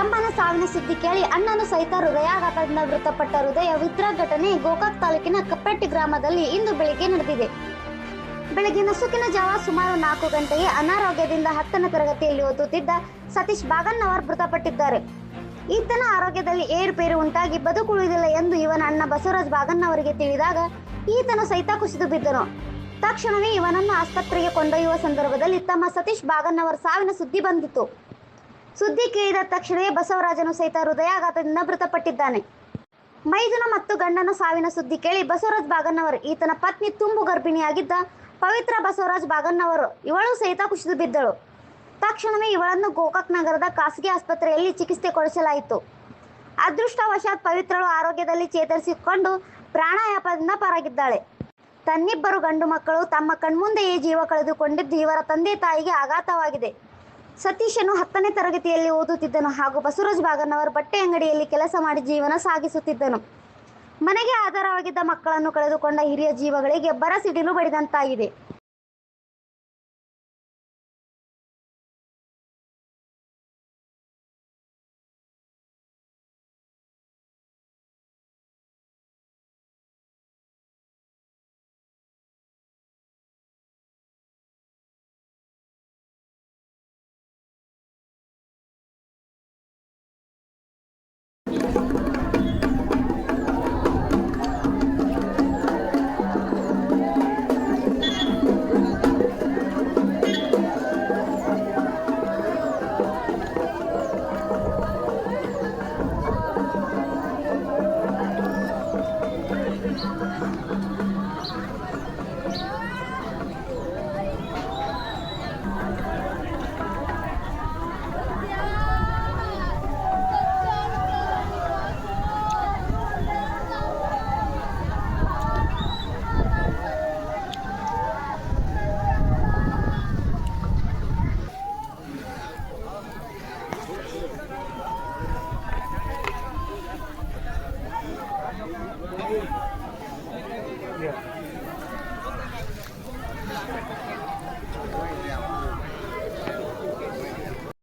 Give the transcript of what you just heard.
ತಮ್ಮನ ಸಾವಿನ ಸುದ್ದಿ ಕೇಳಿ ಅಣ್ಣನು ಸಹಿತ ಹೃದಯಾಘಾತದಿಂದ ಮೃತಪಟ್ಟ ಹೃದಯ ವಿದ್ರ ಘಟನೆ ಗೋಕಾಕ್ ತಾಲೂಕಿನ ಕಪ್ಪೆಟ್ಟಿ ಗ್ರಾಮದಲ್ಲಿ ಇಂದು ಬೆಳಿಗ್ಗೆ ನಡೆದಿದೆ. ಬೆಳಗ್ಗೆ ನಸುಕಿನ ಜಾವ ಸುಮಾರು ನಾಲ್ಕು ಗಂಟೆಗೆ ಅನಾರೋಗ್ಯದಿಂದ ಹತ್ತನೇ ತರಗತಿಯಲ್ಲಿ ಓದುತ್ತಿದ್ದ ಸತೀಶ್ ಬಾಗನ್ನವರ್ ಮೃತಪಟ್ಟಿದ್ದಾರೆ. ಈತನ ಆರೋಗ್ಯದಲ್ಲಿ ಏರುಪೇರು ಉಂಟಾಗಿ ಬದುಕುಳಿದಿಲ್ಲ ಎಂದು ಇವನ ಅಣ್ಣ ಬಸವರಾಜ್ ಬಾಗನ್ನವರಿಗೆ ತಿಳಿದಾಗ ಈತನು ಸಹಿತ ಕುಸಿದು ಬಿದ್ದನು. ತಕ್ಷಣವೇ ಇವನನ್ನು ಆಸ್ಪತ್ರೆಗೆ ಕೊಂಡೊಯ್ಯುವ ಸಂದರ್ಭದಲ್ಲಿ ತಮ್ಮ ಸತೀಶ್ ಬಾಗನ್ನವರ್ ಸಾವಿನ ಸುದ್ದಿ ಬಂದಿತು ಸುದ್ದಿ ಕೇಳಿದ ತಕ್ಷಣವೇ ಬಸವರಾಜನು ಸಹಿತ ಹೃದಯಾಘಾತದಿಂದ ಮೃತಪಟ್ಟಿದ್ದಾನೆ. ಮೈದುನ ಮತ್ತು ಗಂಡನ ಸಾವಿನ ಸುದ್ದಿ ಕೇಳಿ ಬಸವರಾಜ್ ಬಾಗನ್ನವರು, ಈತನ ಪತ್ನಿ ತುಂಬು ಗರ್ಭಿಣಿಯಾಗಿದ್ದ ಪವಿತ್ರ ಬಸವರಾಜ್ ಬಾಗನ್ನವರು ಇವಳು ಸಹಿತ ಕುಸಿದು ಬಿದ್ದಳು. ತಕ್ಷಣವೇ ಇವಳನ್ನು ಗೋಕಾಕ್ ನಗರದ ಖಾಸಗಿ ಆಸ್ಪತ್ರೆಯಲ್ಲಿ ಚಿಕಿತ್ಸೆ ಕೊಡಿಸಲಾಯಿತು. ಅದೃಷ್ಟವಶಾತ್ ಪವಿತ್ರಳು ಆರೋಗ್ಯದಲ್ಲಿ ಚೇತರಿಸಿಕೊಂಡು ಪ್ರಾಣಾಯಾಪದಿಂದ ಪರಾಗಿದ್ದಾಳೆ. ತನ್ನಿಬ್ಬರು ಗಂಡು ಮಕ್ಕಳು ತಮ್ಮ ಕಣ್ಮುಂದೆಯೇ ಜೀವ ಕಳೆದುಕೊಂಡಿದ್ದು ಇವರ ತಂದೆ ತಾಯಿಗೆ ಆಘಾತವಾಗಿದೆ. ಸತೀಶನು ಹತ್ತನೇ ತರಗತಿಯಲ್ಲಿ ಓದುತ್ತಿದ್ದನು ಹಾಗೂ ಬಸವರಾಜ್ ಬಾಗನ್ನವರ್ ಬಟ್ಟೆ ಅಂಗಡಿಯಲ್ಲಿ ಕೆಲಸ ಮಾಡಿ ಜೀವನ ಸಾಗಿಸುತ್ತಿದ್ದನು. ಮನೆಗೆ ಆಧಾರವಾಗಿದ್ದ ಮಕ್ಕಳನ್ನು ಕಳೆದುಕೊಂಡ ಹಿರಿಯ ಜೀವಗಳಿಗೆ ಬರಸಿಡಿಲು ಬಡಿದಂತಾಗಿದೆ. Yeah.